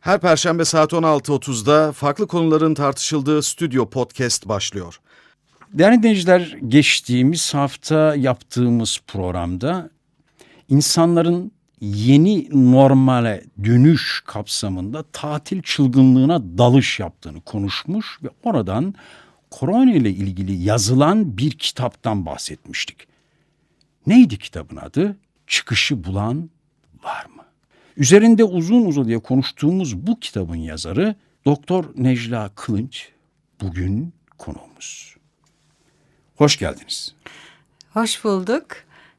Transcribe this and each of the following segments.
Her perşembe saat 16.30'da farklı konuların tartışıldığı Stüdyo Podcast başlıyor. Değerli dinleyiciler, geçtiğimiz hafta yaptığımız programda insanların yeni normale dönüş kapsamında tatil çılgınlığına dalış yaptığını konuşmuş ve oradan korona ile ilgili yazılan bir kitaptan bahsetmiştik. Neydi kitabın adı? Çıkışı bulan var mı? Üzerinde uzun uzadıya konuştuğumuz bu kitabın yazarı Doktor Necla Kılınç bugün konuğumuz. Hoş geldiniz. Hoş bulduk.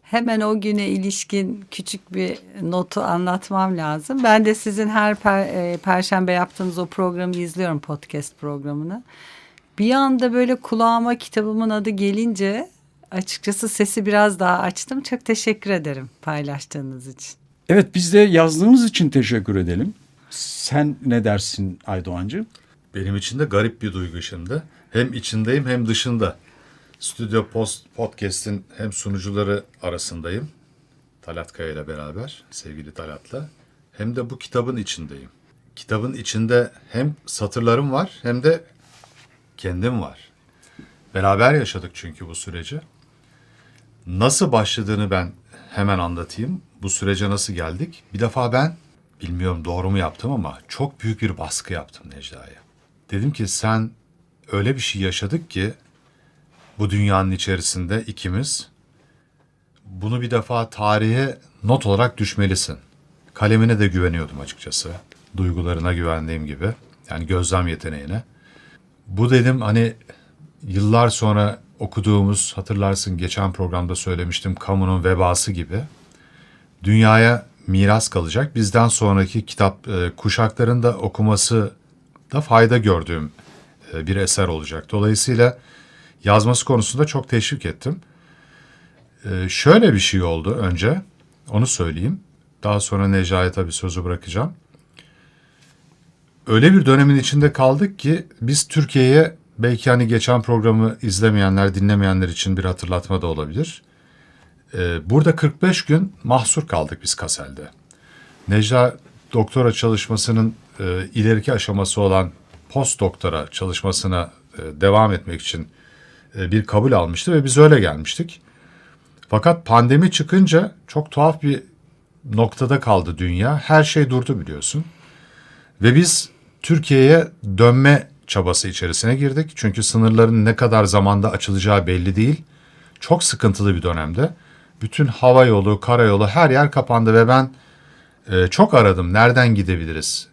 Hemen o güne ilişkin küçük bir notu anlatmam lazım. Ben de sizin her per, e, perşembe yaptığınız o programı izliyorum podcast programını. Bir anda böyle kulağıma kitabımın adı gelince açıkçası sesi biraz daha açtım. Çok teşekkür ederim paylaştığınız için. Evet biz de yazdığınız için teşekkür edelim. Sen ne dersin Aydoğancı? Benim için de garip bir duygu şimdi. Hem içindeyim hem dışında. Stüdyo Post Podcast'in hem sunucuları arasındayım. Talat Kaya ile beraber, sevgili Talat'la. Hem de bu kitabın içindeyim. Kitabın içinde hem satırlarım var hem de kendim var. Beraber yaşadık çünkü bu süreci. Nasıl başladığını ben hemen anlatayım. Bu sürece nasıl geldik? Bir defa ben, bilmiyorum doğru mu yaptım ama çok büyük bir baskı yaptım Necla'ya. Dedim ki sen öyle bir şey yaşadık ki bu dünyanın içerisinde ikimiz bunu bir defa tarihe not olarak düşmelisin. Kalemine de güveniyordum açıkçası. Duygularına güvendiğim gibi. Yani gözlem yeteneğine. Bu dedim hani yıllar sonra okuduğumuz hatırlarsın geçen programda söylemiştim kamunun vebası gibi. Dünyaya miras kalacak. Bizden sonraki kitap e, kuşakların da okuması da fayda gördüğüm e, bir eser olacak. Dolayısıyla yazması konusunda çok teşvik ettim. E, şöyle bir şey oldu önce, onu söyleyeyim. Daha sonra Necla'ya tabii sözü bırakacağım. Öyle bir dönemin içinde kaldık ki biz Türkiye'ye belki hani geçen programı izlemeyenler, dinlemeyenler için bir hatırlatma da olabilir. E, burada 45 gün mahsur kaldık biz Kasel'de. Necla doktora çalışmasının e, ileriki aşaması olan post doktora çalışmasına e, devam etmek için e, bir kabul almıştı ve biz öyle gelmiştik. Fakat pandemi çıkınca çok tuhaf bir noktada kaldı dünya. Her şey durdu biliyorsun. Ve biz Türkiye'ye dönme çabası içerisine girdik. Çünkü sınırların ne kadar zamanda açılacağı belli değil. Çok sıkıntılı bir dönemde. Bütün hava yolu, karayolu her yer kapandı ve ben e, çok aradım. Nereden gidebiliriz?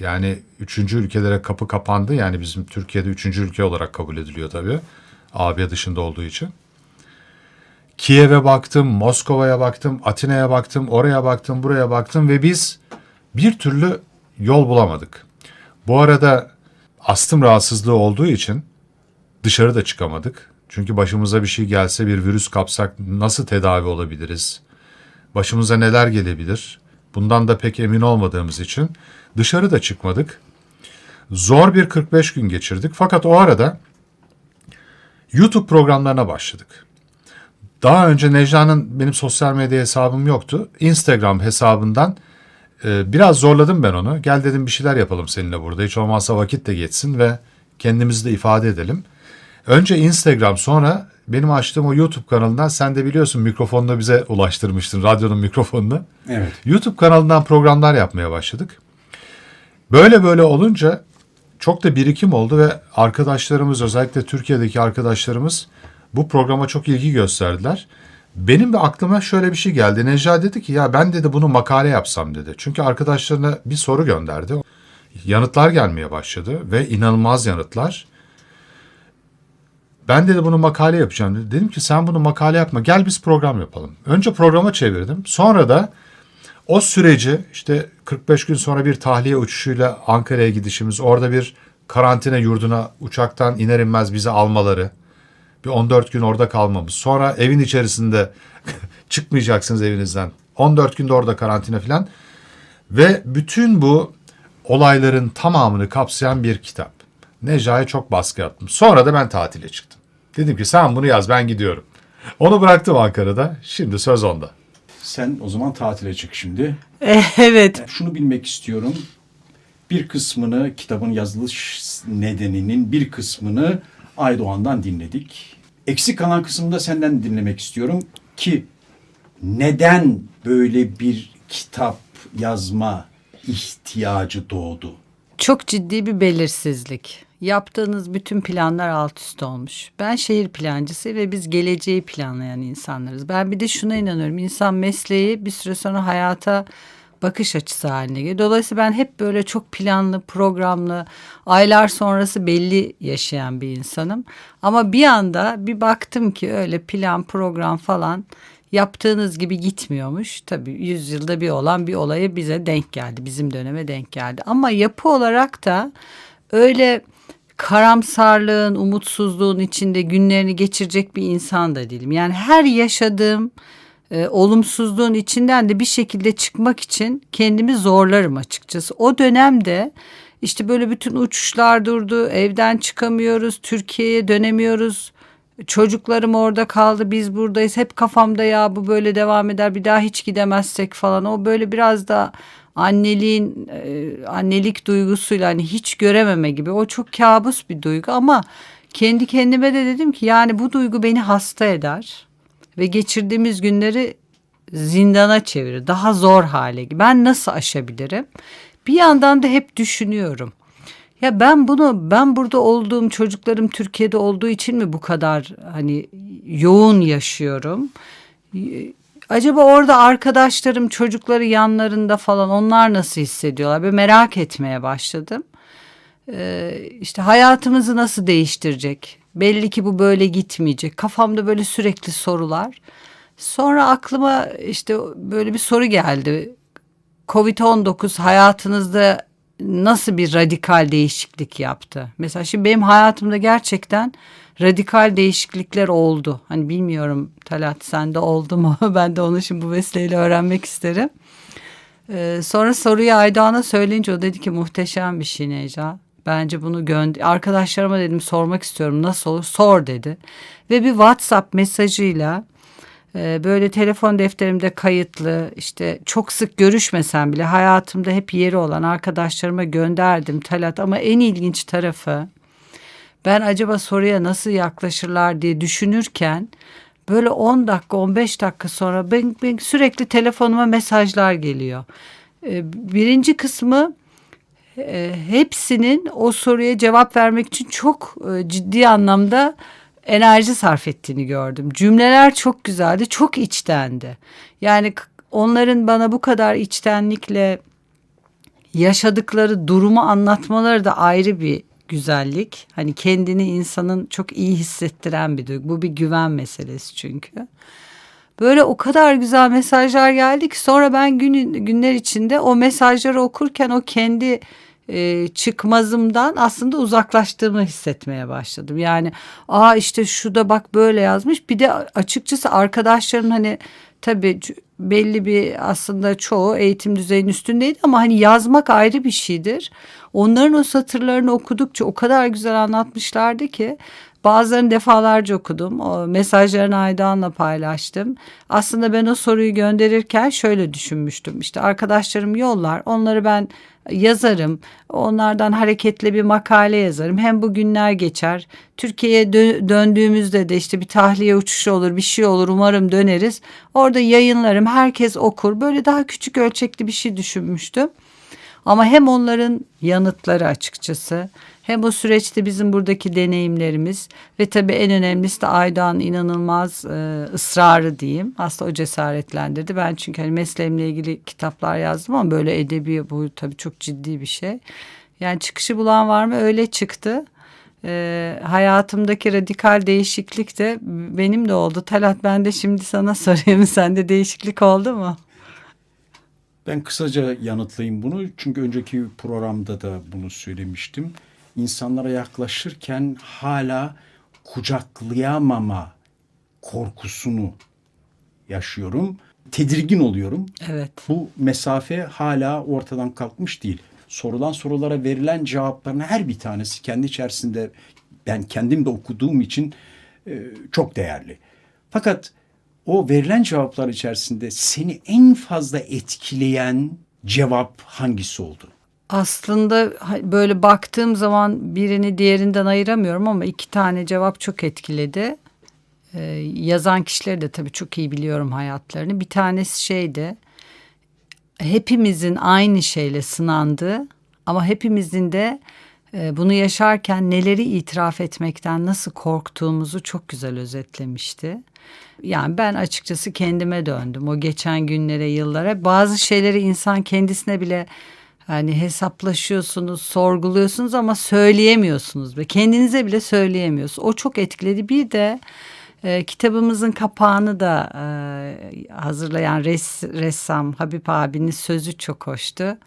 Yani üçüncü ülkelere kapı kapandı. Yani bizim Türkiye'de üçüncü ülke olarak kabul ediliyor tabii. AB dışında olduğu için. Kiev'e baktım, Moskova'ya baktım, Atina'ya baktım, oraya baktım, buraya baktım ve biz bir türlü yol bulamadık. Bu arada astım rahatsızlığı olduğu için dışarı da çıkamadık. Çünkü başımıza bir şey gelse bir virüs kapsak nasıl tedavi olabiliriz? Başımıza neler gelebilir? Bundan da pek emin olmadığımız için dışarı da çıkmadık. Zor bir 45 gün geçirdik. Fakat o arada YouTube programlarına başladık. Daha önce Necla'nın benim sosyal medya hesabım yoktu. Instagram hesabından e, biraz zorladım ben onu. Gel dedim bir şeyler yapalım seninle burada. Hiç olmazsa vakit de geçsin ve kendimizi de ifade edelim. Önce Instagram sonra benim açtığım o YouTube kanalından sen de biliyorsun mikrofonunu bize ulaştırmıştın. Radyonun mikrofonunu. Evet. YouTube kanalından programlar yapmaya başladık. Böyle böyle olunca çok da birikim oldu ve arkadaşlarımız özellikle Türkiye'deki arkadaşlarımız bu programa çok ilgi gösterdiler. Benim de aklıma şöyle bir şey geldi. Necla dedi ki ya ben dedi bunu makale yapsam dedi. Çünkü arkadaşlarına bir soru gönderdi. Yanıtlar gelmeye başladı ve inanılmaz yanıtlar. Ben dedi bunu makale yapacağım dedi. Dedim ki sen bunu makale yapma gel biz program yapalım. Önce programa çevirdim. Sonra da o süreci işte 45 gün sonra bir tahliye uçuşuyla Ankara'ya gidişimiz, orada bir karantina yurduna uçaktan iner inmez bizi almaları, bir 14 gün orada kalmamız. Sonra evin içerisinde çıkmayacaksınız evinizden. 14 günde orada karantina falan. Ve bütün bu olayların tamamını kapsayan bir kitap. Necla'ya çok baskı yaptım. Sonra da ben tatile çıktım. Dedim ki sen bunu yaz ben gidiyorum. Onu bıraktım Ankara'da. Şimdi söz onda. Sen o zaman tatile çık şimdi. Evet. Şunu bilmek istiyorum. bir kısmını kitabın yazılış nedeninin bir kısmını Aydoğan'dan dinledik. Eksik kalan kısmında senden dinlemek istiyorum ki neden böyle bir kitap yazma ihtiyacı doğdu? Çok ciddi bir belirsizlik. Yaptığınız bütün planlar alt üst olmuş. Ben şehir plancısı ve biz geleceği planlayan insanlarız. Ben bir de şuna inanıyorum. İnsan mesleği bir süre sonra hayata bakış açısı haline geliyor. Dolayısıyla ben hep böyle çok planlı, programlı, aylar sonrası belli yaşayan bir insanım. Ama bir anda bir baktım ki öyle plan, program falan yaptığınız gibi gitmiyormuş. Tabii yüzyılda bir olan bir olaya bize denk geldi. Bizim döneme denk geldi. Ama yapı olarak da öyle karamsarlığın, umutsuzluğun içinde günlerini geçirecek bir insan da değilim. Yani her yaşadığım e, olumsuzluğun içinden de bir şekilde çıkmak için kendimi zorlarım açıkçası. O dönemde işte böyle bütün uçuşlar durdu, evden çıkamıyoruz, Türkiye'ye dönemiyoruz. Çocuklarım orada kaldı, biz buradayız. Hep kafamda ya bu böyle devam eder, bir daha hiç gidemezsek falan. O böyle biraz da anneliğin e, annelik duygusuyla hani hiç görememe gibi. O çok kabus bir duygu ama kendi kendime de dedim ki yani bu duygu beni hasta eder ve geçirdiğimiz günleri zindana çevirir. Daha zor hale. Ben nasıl aşabilirim? Bir yandan da hep düşünüyorum. Ya ben bunu ben burada olduğum çocuklarım Türkiye'de olduğu için mi bu kadar hani yoğun yaşıyorum? Acaba orada arkadaşlarım çocukları yanlarında falan onlar nasıl hissediyorlar? Bir merak etmeye başladım. Ee, işte hayatımızı nasıl değiştirecek? Belli ki bu böyle gitmeyecek. Kafamda böyle sürekli sorular. Sonra aklıma işte böyle bir soru geldi. Covid-19 hayatınızda nasıl bir radikal değişiklik yaptı? Mesela şimdi benim hayatımda gerçekten radikal değişiklikler oldu. Hani bilmiyorum Talat sende oldu mu? ben de onu şimdi bu vesileyle öğrenmek isterim. Ee, sonra soruyu Aydoğan'a söyleyince o dedi ki muhteşem bir şey Neca. Bence bunu gönder. Arkadaşlarıma dedim sormak istiyorum nasıl olur sor dedi. Ve bir WhatsApp mesajıyla e, böyle telefon defterimde kayıtlı işte çok sık görüşmesem bile hayatımda hep yeri olan arkadaşlarıma gönderdim Talat ama en ilginç tarafı ben acaba soruya nasıl yaklaşırlar diye düşünürken böyle 10 dakika 15 dakika sonra ben, ben sürekli telefonuma mesajlar geliyor. E, birinci kısmı e, hepsinin o soruya cevap vermek için çok e, ciddi anlamda enerji sarf ettiğini gördüm. Cümleler çok güzeldi, çok içtendi. Yani onların bana bu kadar içtenlikle yaşadıkları durumu anlatmaları da ayrı bir güzellik. Hani kendini insanın çok iyi hissettiren bir duygu. Bu bir güven meselesi çünkü. Böyle o kadar güzel mesajlar geldi ki sonra ben gün, günler içinde o mesajları okurken o kendi e, çıkmazımdan aslında uzaklaştığımı hissetmeye başladım. Yani aa işte şu da bak böyle yazmış. Bir de açıkçası arkadaşlarım hani tabii belli bir aslında çoğu eğitim düzeyinin üstündeydi ama hani yazmak ayrı bir şeydir. Onların o satırlarını okudukça o kadar güzel anlatmışlardı ki Bazılarını defalarca okudum. O mesajlarını Aydoğan'la paylaştım. Aslında ben o soruyu gönderirken şöyle düşünmüştüm. İşte arkadaşlarım yollar. Onları ben yazarım. Onlardan hareketle bir makale yazarım. Hem bu günler geçer. Türkiye'ye dö döndüğümüzde de işte bir tahliye uçuşu olur, bir şey olur. Umarım döneriz. Orada yayınlarım. Herkes okur. Böyle daha küçük ölçekli bir şey düşünmüştüm. Ama hem onların yanıtları açıkçası hem o süreçte bizim buradaki deneyimlerimiz ve tabii en önemlisi de Aydan inanılmaz e, ısrarı diyeyim. Aslında o cesaretlendirdi. Ben çünkü hani mesleğimle ilgili kitaplar yazdım ama böyle edebi bu tabii çok ciddi bir şey. Yani çıkışı bulan var mı? Öyle çıktı. E, hayatımdaki radikal değişiklik de benim de oldu. Talat ben de şimdi sana sorayım. Sende değişiklik oldu mu? Ben kısaca yanıtlayayım bunu. Çünkü önceki programda da bunu söylemiştim. İnsanlara yaklaşırken hala kucaklayamama korkusunu yaşıyorum. Tedirgin oluyorum. Evet. Bu mesafe hala ortadan kalkmış değil. Sorulan sorulara verilen cevapların her bir tanesi kendi içerisinde ben kendim de okuduğum için e, çok değerli. Fakat o verilen cevaplar içerisinde seni en fazla etkileyen cevap hangisi oldu? Aslında böyle baktığım zaman birini diğerinden ayıramıyorum ama iki tane cevap çok etkiledi. Ee, yazan kişileri de tabii çok iyi biliyorum hayatlarını. Bir tanesi şeydi. Hepimizin aynı şeyle sınandığı ama hepimizin de e, bunu yaşarken neleri itiraf etmekten nasıl korktuğumuzu çok güzel özetlemişti. Yani ben açıkçası kendime döndüm. O geçen günlere, yıllara. Bazı şeyleri insan kendisine bile hani hesaplaşıyorsunuz, sorguluyorsunuz ama söyleyemiyorsunuz ve kendinize bile söyleyemiyorsunuz. O çok etkiledi. Bir de e, kitabımızın kapağını da e, hazırlayan res, ressam Habib abinin sözü çok hoştu.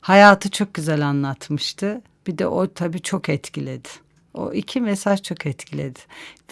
Hayatı çok güzel anlatmıştı. Bir de o tabii çok etkiledi. O iki mesaj çok etkiledi.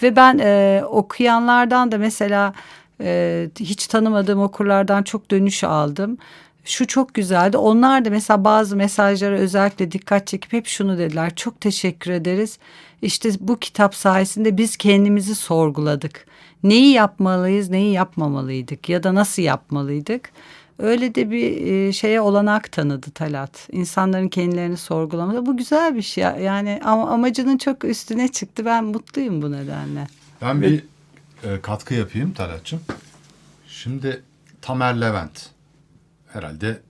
Ve ben e, okuyanlardan da mesela e, hiç tanımadığım okurlardan çok dönüş aldım. Şu çok güzeldi. Onlar da mesela bazı mesajlara özellikle dikkat çekip hep şunu dediler. Çok teşekkür ederiz. İşte bu kitap sayesinde biz kendimizi sorguladık. Neyi yapmalıyız, neyi yapmamalıydık ya da nasıl yapmalıydık? Öyle de bir e, şeye olanak tanıdı Talat. İnsanların kendilerini sorgulaması. Bu güzel bir şey. Yani ama amacının çok üstüne çıktı. Ben mutluyum bu nedenle. Ben bir e, katkı yapayım Talat'cığım. Şimdi Tamer Levent herhalde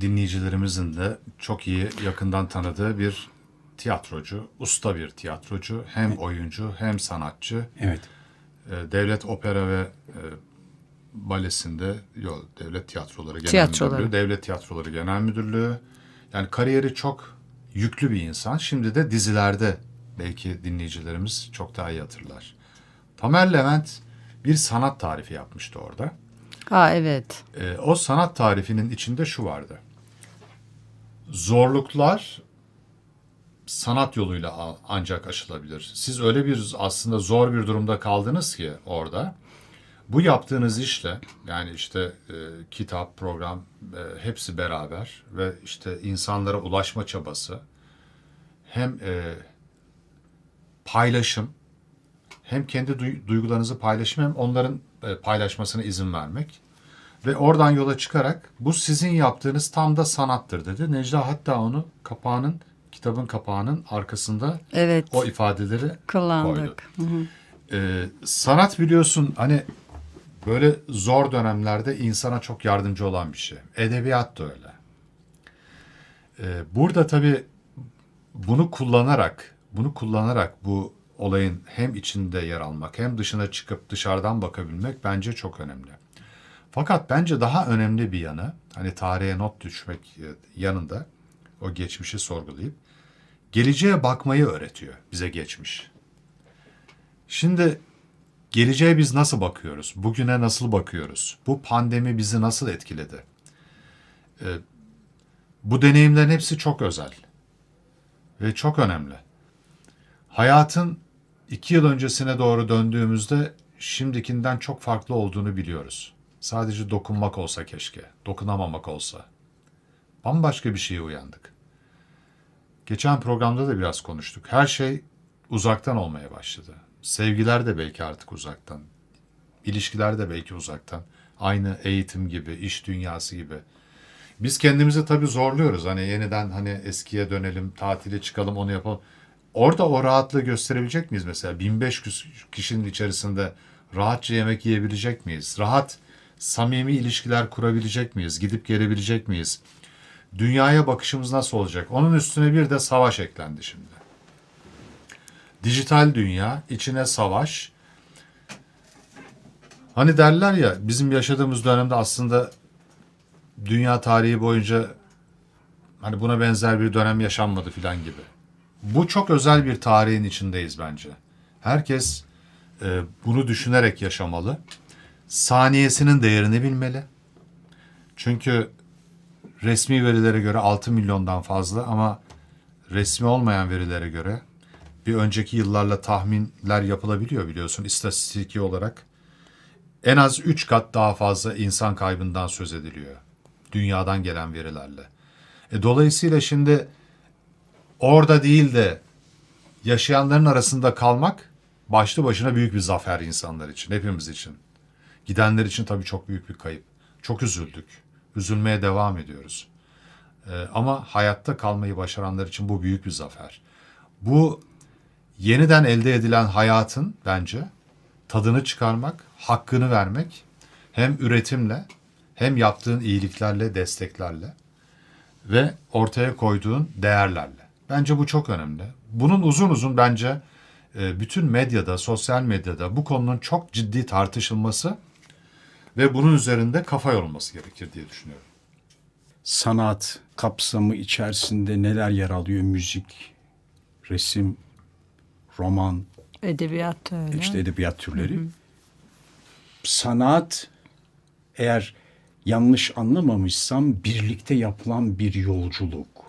dinleyicilerimizin de çok iyi yakından tanıdığı bir tiyatrocu, usta bir tiyatrocu, hem oyuncu hem sanatçı. Evet. E, Devlet Opera ve e, Balesi'nde, yok Devlet Tiyatroları Genel Tiyatroları. Müdürlüğü, Devlet Tiyatroları Genel Müdürlüğü. Yani kariyeri çok yüklü bir insan. Şimdi de dizilerde belki dinleyicilerimiz çok daha iyi hatırlar. Tamer Levent bir sanat tarifi yapmıştı orada. Ha evet. E, o sanat tarifinin içinde şu vardı. Zorluklar sanat yoluyla ancak aşılabilir. Siz öyle bir aslında zor bir durumda kaldınız ki orada. Bu yaptığınız işle yani işte e, kitap, program e, hepsi beraber ve işte insanlara ulaşma çabası hem e, paylaşım hem kendi duy- duygularınızı paylaşım hem onların e, paylaşmasına izin vermek. Ve oradan yola çıkarak bu sizin yaptığınız tam da sanattır dedi. Necla hatta onu kapağının, kitabın kapağının arkasında Evet. o ifadeleri koydu. Kullandık. Hı hı. Ee, sanat biliyorsun hani böyle zor dönemlerde insana çok yardımcı olan bir şey. Edebiyat da öyle. Ee, burada tabii bunu kullanarak, bunu kullanarak bu olayın hem içinde yer almak hem dışına çıkıp dışarıdan bakabilmek bence çok önemli. Fakat bence daha önemli bir yanı, hani tarihe not düşmek e, yanında o geçmişi sorgulayıp geleceğe bakmayı öğretiyor bize geçmiş. Şimdi geleceğe biz nasıl bakıyoruz? Bugüne nasıl bakıyoruz? Bu pandemi bizi nasıl etkiledi? Ee, bu deneyimlerin hepsi çok özel ve çok önemli. Hayatın iki yıl öncesine doğru döndüğümüzde şimdikinden çok farklı olduğunu biliyoruz. Sadece dokunmak olsa keşke, dokunamamak olsa. Bambaşka bir şeye uyandık. Geçen programda da biraz konuştuk. Her şey uzaktan olmaya başladı. Sevgiler de belki artık uzaktan. İlişkiler de belki uzaktan. Aynı eğitim gibi, iş dünyası gibi. Biz kendimizi tabii zorluyoruz. Hani yeniden hani eskiye dönelim, tatile çıkalım, onu yapalım. Orada o rahatlığı gösterebilecek miyiz mesela? 1500 kişinin içerisinde rahatça yemek yiyebilecek miyiz? Rahat, samimi ilişkiler kurabilecek miyiz? Gidip gelebilecek miyiz? Dünyaya bakışımız nasıl olacak? Onun üstüne bir de savaş eklendi şimdi. Dijital dünya, içine savaş. Hani derler ya bizim yaşadığımız dönemde aslında dünya tarihi boyunca hani buna benzer bir dönem yaşanmadı filan gibi. Bu çok özel bir tarihin içindeyiz bence. Herkes e, bunu düşünerek yaşamalı. Saniyesinin değerini bilmeli. Çünkü resmi verilere göre 6 milyondan fazla ama resmi olmayan verilere göre bir önceki yıllarla tahminler yapılabiliyor biliyorsun istatistiki olarak. En az 3 kat daha fazla insan kaybından söz ediliyor. Dünyadan gelen verilerle. E, dolayısıyla şimdi orada değil de yaşayanların arasında kalmak başlı başına büyük bir zafer insanlar için, hepimiz için. Gidenler için tabii çok büyük bir kayıp. Çok üzüldük. Üzülmeye devam ediyoruz. Ee, ama hayatta kalmayı başaranlar için bu büyük bir zafer. Bu yeniden elde edilen hayatın bence tadını çıkarmak, hakkını vermek hem üretimle hem yaptığın iyiliklerle, desteklerle ve ortaya koyduğun değerlerle. Bence bu çok önemli. Bunun uzun uzun bence e, bütün medyada, sosyal medyada bu konunun çok ciddi tartışılması ve bunun üzerinde kafa yorulması gerekir diye düşünüyorum. Sanat kapsamı içerisinde neler yer alıyor? Müzik, resim, roman, Edebiyat öyle. işte edebiyat türleri. Sanat eğer yanlış anlamamışsam birlikte yapılan bir yolculuk.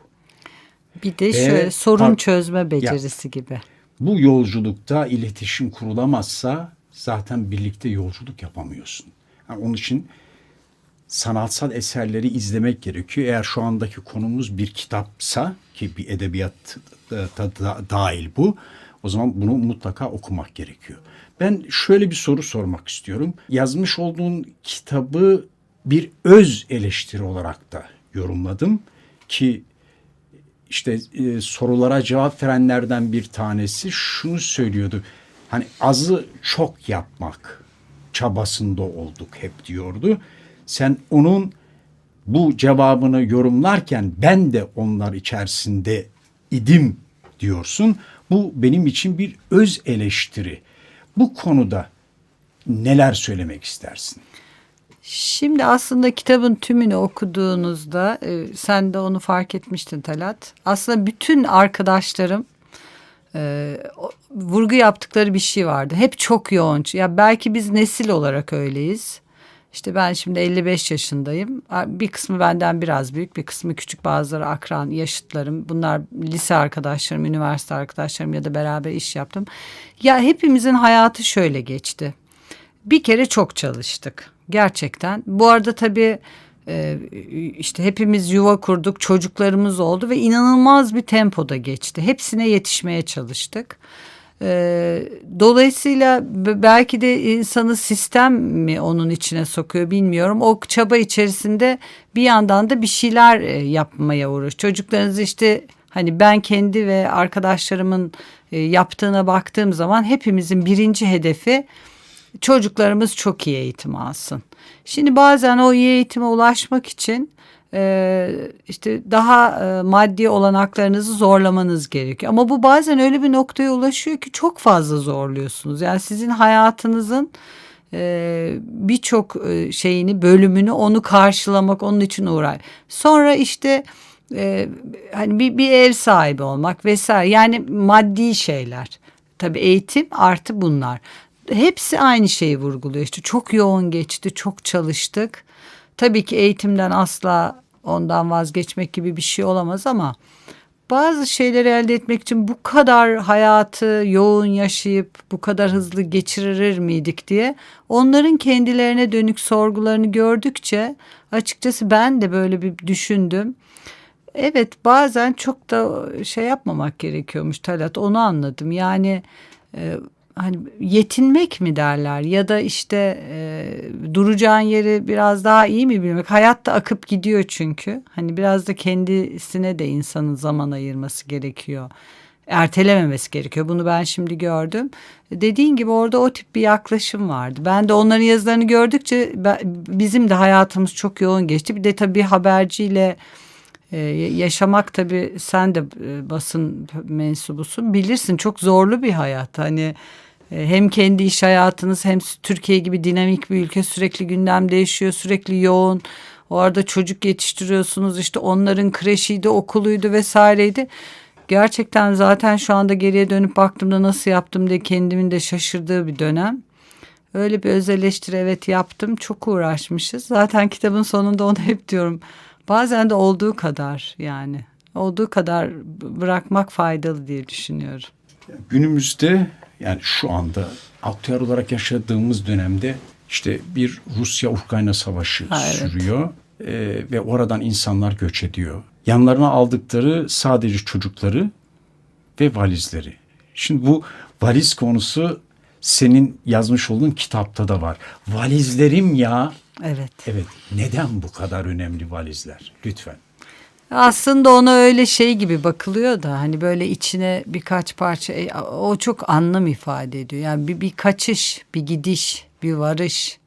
Bir de Ve- şöyle sorun Pardon. çözme becerisi gibi. Bu yolculukta iletişim kurulamazsa zaten birlikte yolculuk yapamıyorsun. Yani onun için sanatsal eserleri izlemek gerekiyor. Eğer şu andaki konumuz bir kitapsa ki bir edebiyat da, da- da- dahil bu. O zaman bunu mutlaka okumak gerekiyor. Ben şöyle bir soru sormak istiyorum. Yazmış olduğun kitabı bir öz eleştiri olarak da yorumladım ki işte e, sorulara cevap verenlerden bir tanesi şunu söylüyordu. Hani azı çok yapmak çabasında olduk hep diyordu. Sen onun bu cevabını yorumlarken ben de onlar içerisinde idim diyorsun. Bu benim için bir öz eleştiri. Bu konuda neler söylemek istersin? Şimdi aslında kitabın tümünü okuduğunuzda e, sen de onu fark etmiştin Talat. Aslında bütün arkadaşlarım e, vurgu yaptıkları bir şey vardı. Hep çok yoğun. Ya belki biz nesil olarak öyleyiz. İşte ben şimdi 55 yaşındayım. Bir kısmı benden biraz büyük, bir kısmı küçük. Bazıları akran, yaşıtlarım. Bunlar lise arkadaşlarım, üniversite arkadaşlarım ya da beraber iş yaptım. Ya hepimizin hayatı şöyle geçti. Bir kere çok çalıştık gerçekten. Bu arada tabii e, işte hepimiz yuva kurduk, çocuklarımız oldu ve inanılmaz bir tempoda geçti. Hepsine yetişmeye çalıştık. E, dolayısıyla belki de insanı sistem mi onun içine sokuyor bilmiyorum. O çaba içerisinde bir yandan da bir şeyler e, yapmaya uğraş. Çocuklarınız işte hani ben kendi ve arkadaşlarımın e, yaptığına baktığım zaman hepimizin birinci hedefi çocuklarımız çok iyi eğitim alsın. Şimdi bazen o iyi eğitime ulaşmak için e, işte daha e, maddi olanaklarınızı zorlamanız gerekiyor. Ama bu bazen öyle bir noktaya ulaşıyor ki çok fazla zorluyorsunuz. Yani sizin hayatınızın e, birçok e, şeyini bölümünü onu karşılamak onun için uğray. Sonra işte e, hani bir, bir ev sahibi olmak vesaire yani maddi şeyler. Tabii eğitim artı bunlar. Hepsi aynı şeyi vurguluyor. İşte çok yoğun geçti, çok çalıştık. Tabii ki eğitimden asla ondan vazgeçmek gibi bir şey olamaz ama bazı şeyleri elde etmek için bu kadar hayatı yoğun yaşayıp bu kadar hızlı geçirir miydik diye onların kendilerine dönük sorgularını gördükçe açıkçası ben de böyle bir düşündüm. Evet bazen çok da şey yapmamak gerekiyormuş Talat onu anladım. Yani e, hani yetinmek mi derler ya da işte e, duracağın yeri biraz daha iyi mi bilmek. Hayat da akıp gidiyor çünkü. Hani biraz da kendisine de insanın zaman ayırması gerekiyor. Ertelememesi gerekiyor. Bunu ben şimdi gördüm. Dediğin gibi orada o tip bir yaklaşım vardı. Ben de onların yazılarını gördükçe bizim de hayatımız çok yoğun geçti. Bir de tabii haberciyle ee, yaşamak tabii sen de e, basın mensubusun bilirsin çok zorlu bir hayat hani e, hem kendi iş hayatınız hem Türkiye gibi dinamik bir ülke sürekli gündem değişiyor sürekli yoğun o arada çocuk yetiştiriyorsunuz işte onların kreşiydi okuluydu vesaireydi gerçekten zaten şu anda geriye dönüp baktığımda nasıl yaptım diye kendimin de şaşırdığı bir dönem. Öyle bir öz eleştiri evet yaptım. Çok uğraşmışız. Zaten kitabın sonunda onu hep diyorum. Bazen de olduğu kadar yani. Olduğu kadar bırakmak faydalı diye düşünüyorum. Günümüzde yani şu anda aktüel olarak yaşadığımız dönemde işte bir Rusya-Ukrayna savaşı Ha, evet. sürüyor Ee, ve oradan insanlar göç ediyor. Yanlarına aldıkları sadece çocukları ve valizleri. Şimdi bu valiz konusu senin yazmış olduğun kitapta da var. Valizlerim ya. Evet. Evet. Neden bu kadar önemli valizler? Lütfen. Aslında ona öyle şey gibi bakılıyor da hani böyle içine birkaç parça e, o çok anlam ifade ediyor. Yani bir, bir kaçış, bir gidiş, bir varış.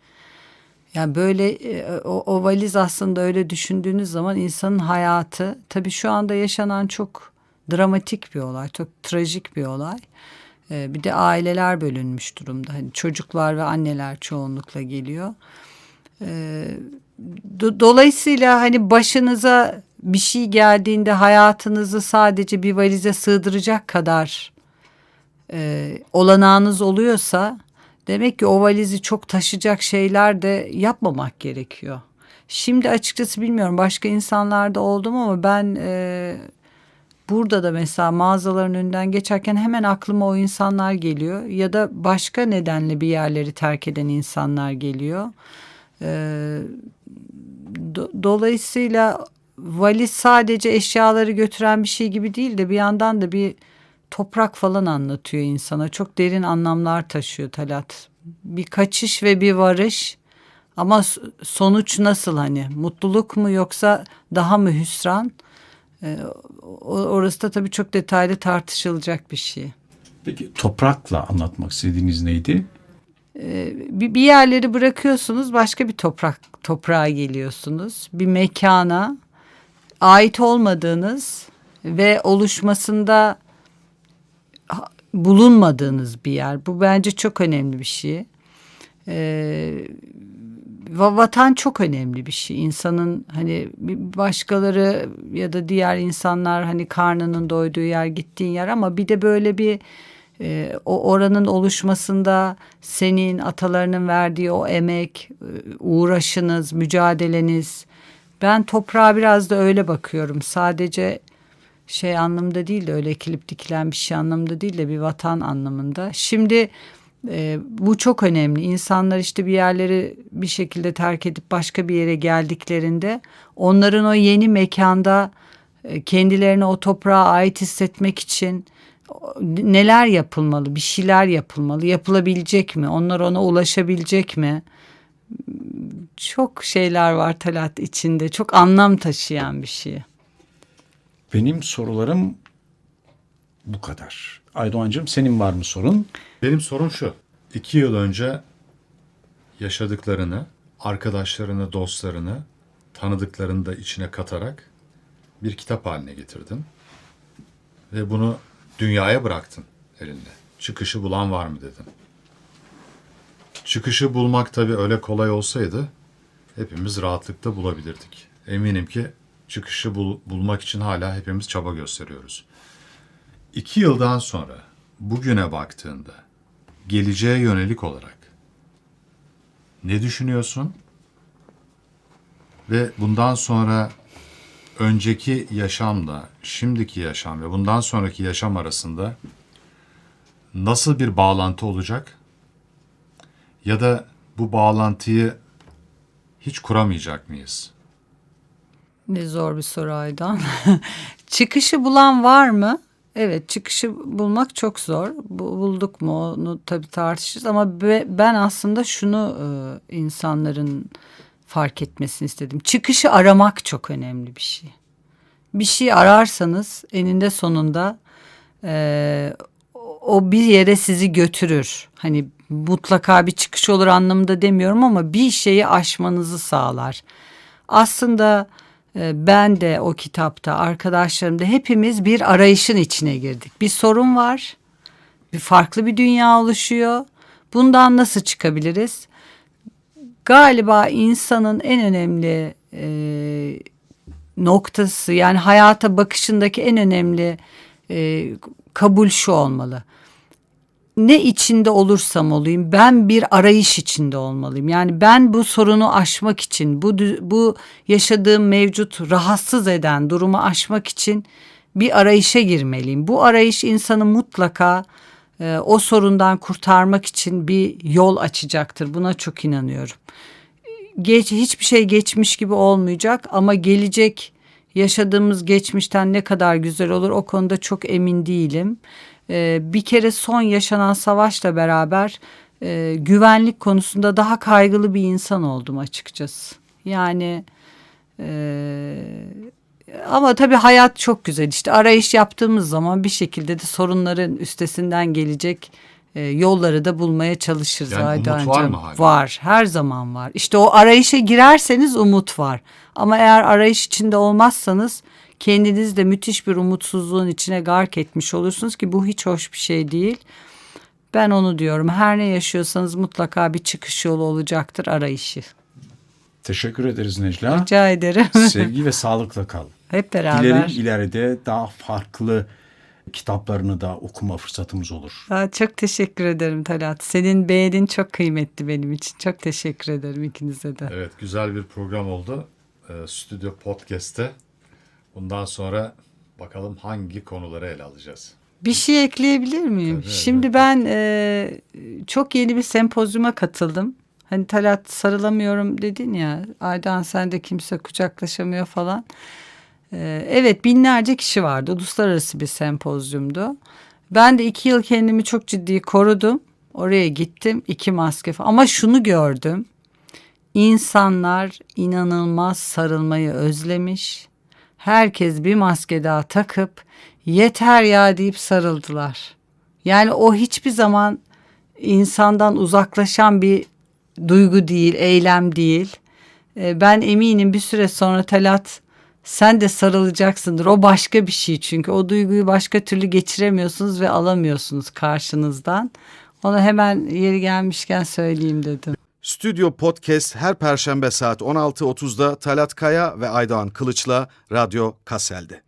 Yani böyle e, o, o valiz aslında öyle düşündüğünüz zaman insanın hayatı tabii şu anda yaşanan çok dramatik bir olay, çok trajik bir olay. E, Bir de aileler bölünmüş durumda. Hani çocuklar ve anneler çoğunlukla geliyor. Do- Dolayısıyla hani başınıza bir şey geldiğinde hayatınızı sadece bir valize sığdıracak kadar e, olanağınız oluyorsa demek ki o valizi çok taşıyacak şeyler de yapmamak gerekiyor. Şimdi açıkçası bilmiyorum başka insanlarda oldum ama ben e, burada da mesela mağazaların önünden geçerken hemen aklıma o insanlar geliyor ya da başka nedenle bir yerleri terk eden insanlar geliyor. Ee, do- dolayısıyla valiz sadece eşyaları götüren bir şey gibi değil de bir yandan da bir toprak falan anlatıyor insana. Çok derin anlamlar taşıyor Talat. Bir kaçış ve bir varış ama sonuç nasıl hani mutluluk mu yoksa daha mı hüsran? Ee, orası da tabii çok detaylı tartışılacak bir şey. Peki toprakla anlatmak istediğiniz neydi? bir, bir yerleri bırakıyorsunuz başka bir toprak toprağa geliyorsunuz bir mekana ait olmadığınız ve oluşmasında bulunmadığınız bir yer bu bence çok önemli bir şey ee, va- vatan çok önemli bir şey insanın hani başkaları ya da diğer insanlar hani karnının doyduğu yer gittiğin yer ama bir de böyle bir e, o oranın oluşmasında senin atalarının verdiği o emek, e, uğraşınız, mücadeleniz. Ben toprağa biraz da öyle bakıyorum. Sadece şey anlamda değil de öyle ekilip dikilen bir şey anlamında değil de bir vatan anlamında. Şimdi e, bu çok önemli. İnsanlar işte bir yerleri bir şekilde terk edip başka bir yere geldiklerinde onların o yeni mekanda e, kendilerini o toprağa ait hissetmek için neler yapılmalı, bir şeyler yapılmalı, yapılabilecek mi, onlar ona ulaşabilecek mi? Çok şeyler var Talat içinde, çok anlam taşıyan bir şey. Benim sorularım bu kadar. Aydoğan'cığım senin var mı sorun? Benim sorum şu. İki yıl önce yaşadıklarını, arkadaşlarını, dostlarını, tanıdıklarını da içine katarak bir kitap haline getirdin. Ve bunu dünyaya bıraktın elinde. Çıkışı bulan var mı dedin. Çıkışı bulmak tabii öyle kolay olsaydı hepimiz rahatlıkla bulabilirdik. Eminim ki çıkışı bul- bulmak için hala hepimiz çaba gösteriyoruz. İki yıldan sonra bugüne baktığında geleceğe yönelik olarak ne düşünüyorsun? Ve bundan sonra önceki yaşamla şimdiki yaşam ve bundan sonraki yaşam arasında nasıl bir bağlantı olacak? Ya da bu bağlantıyı hiç kuramayacak mıyız? Ne zor bir soru Aydan. çıkışı bulan var mı? Evet çıkışı bulmak çok zor. Bu- Bulduk mu onu tabii tartışırız ama be- ben aslında şunu e, insanların fark etmesini istedim. Çıkışı aramak çok önemli bir şey. Bir şey ararsanız eninde sonunda e, o bir yere sizi götürür. Hani mutlaka bir çıkış olur anlamında demiyorum ama bir şeyi aşmanızı sağlar. Aslında e, ben de o kitapta arkadaşlarım da hepimiz bir arayışın içine girdik. Bir sorun var. Bir farklı bir dünya oluşuyor. Bundan nasıl çıkabiliriz? Galiba insanın en önemli e, noktası yani hayata bakışındaki en önemli e, kabul şu olmalı ne içinde olursam olayım ben bir arayış içinde olmalıyım. Yani ben bu sorunu aşmak için bu bu yaşadığım mevcut rahatsız eden durumu aşmak için bir arayışa girmeliyim. Bu arayış insanı mutlaka e, o sorundan kurtarmak için bir yol açacaktır. Buna çok inanıyorum. Geç hiçbir şey geçmiş gibi olmayacak ama gelecek yaşadığımız geçmişten ne kadar güzel olur o konuda çok emin değilim. Ee, bir kere son yaşanan savaşla beraber e, güvenlik konusunda daha kaygılı bir insan oldum açıkçası. Yani e, ama tabii hayat çok güzel işte arayış yaptığımız zaman bir şekilde de sorunların üstesinden gelecek e, yolları da bulmaya çalışırız. Yani umut var mı hala? Var her zaman var. İşte o arayışa girerseniz umut var. Ama eğer arayış içinde olmazsanız kendiniz de müthiş bir umutsuzluğun içine gark etmiş olursunuz ki bu hiç hoş bir şey değil. Ben onu diyorum. Her ne yaşıyorsanız mutlaka bir çıkış yolu olacaktır arayışı. Teşekkür ederiz Necla. Rica ederim. Sevgi ve sağlıkla kal. Hep beraber. Dilerim ileride daha farklı kitaplarını da okuma fırsatımız olur. Aa, çok teşekkür ederim Talat. Senin beğenin çok kıymetli benim için. Çok teşekkür ederim ikinize de. Evet güzel bir program oldu. Ee, Stüdyo Podcast'te. Bundan sonra bakalım hangi konuları ele alacağız. Bir şey ekleyebilir miyim? Tabii, Şimdi ben e, çok yeni bir sempozyuma katıldım. Hani Talat sarılamıyorum dedin ya. Aydan sen de kimse kucaklaşamıyor falan. E, evet binlerce kişi vardı. Uluslararası bir sempozyumdu. Ben de iki yıl kendimi çok ciddi korudum. Oraya gittim iki maske falan. Ama şunu gördüm. İnsanlar inanılmaz sarılmayı özlemiş. Herkes bir maske daha takıp yeter ya deyip sarıldılar. Yani o hiçbir zaman insandan uzaklaşan bir duygu değil, eylem değil. Ee, Ben eminim bir süre sonra Talat sen de sarılacaksındır. O başka bir şey çünkü o duyguyu başka türlü geçiremiyorsunuz ve alamıyorsunuz karşınızdan. Onu hemen yeri gelmişken söyleyeyim dedim. Stüdyo Podcast her perşembe saat 16.30'da Talat Kaya ve Aydoğan Kılıç'la Radyo Kassel'de.